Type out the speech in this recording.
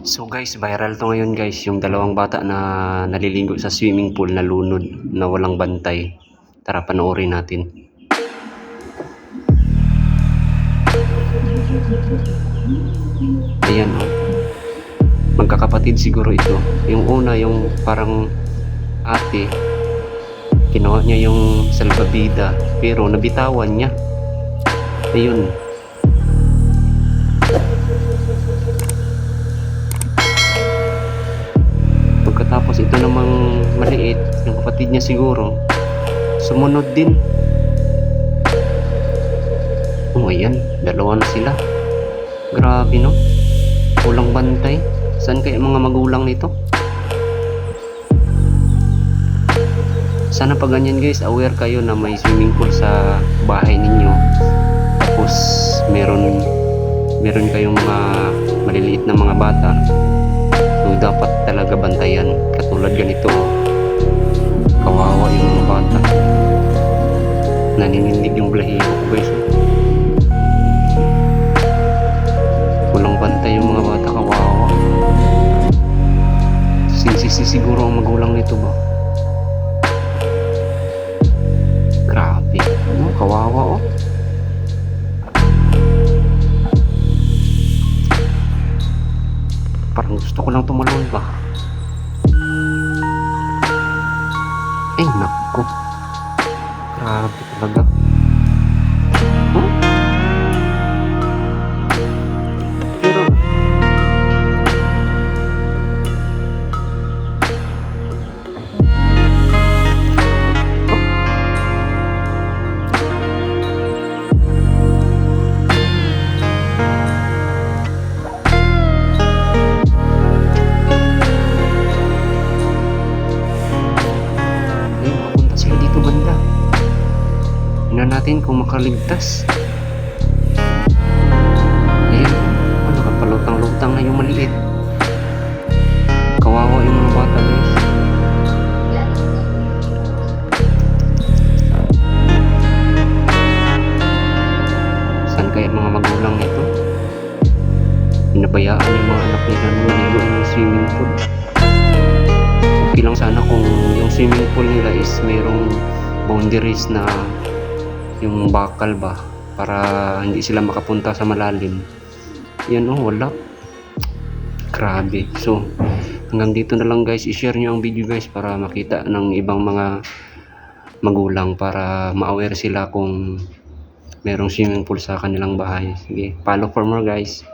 So guys, viral to ngayon guys, yung dalawang bata na naliligo sa swimming pool na lunod na walang bantay. Tara panoorin natin. Ayan oh. Magkakapatid siguro ito. Yung una, yung parang ate, kinuha niya yung salvavida, pero nabitawan niya. Ayun. Pagkatapos ito namang maliit, yung kapatid niya siguro, sumunod din. Oh, ayan, dalawa na sila. Grabe, no? Kulang bantay. Saan kaya mga magulang nito? Sana pag ganyan guys, aware kayo na may swimming pool sa bahay ninyo. Tapos meron meron kayong mga maliliit na mga bata. So dapat talaga bantayan. Katulad ganito. Kawawa yung mga bata. Naninindig yung balahibo ko guys. Walang bantay yung mga bata. Kawawa. Sinsisi siguro ang magulang nito ba? Grabe. Ano, kawawa oh. Parang gusto ko lang tumalon ba? Naku. Grabe talaga. Tingnan natin kung makaligtas. Ayan, ah, nakapalutang-lutang na yung maliit. Kawawa yung mga bata guys. Saan kaya mga magulang nito? Pinabayaan yung mga anak nila naligo ng swimming pool. Okay lang sana kung yung swimming pool nila is mayroong boundaries na yung bakal ba para hindi sila makapunta sa malalim. Yan oh, wala. Grabe. So, hanggang dito na lang guys. I-share nyo ang video guys para makita ng ibang mga magulang para ma-aware sila kung merong swimming pool sa kanilang bahay. Sige, follow for more guys.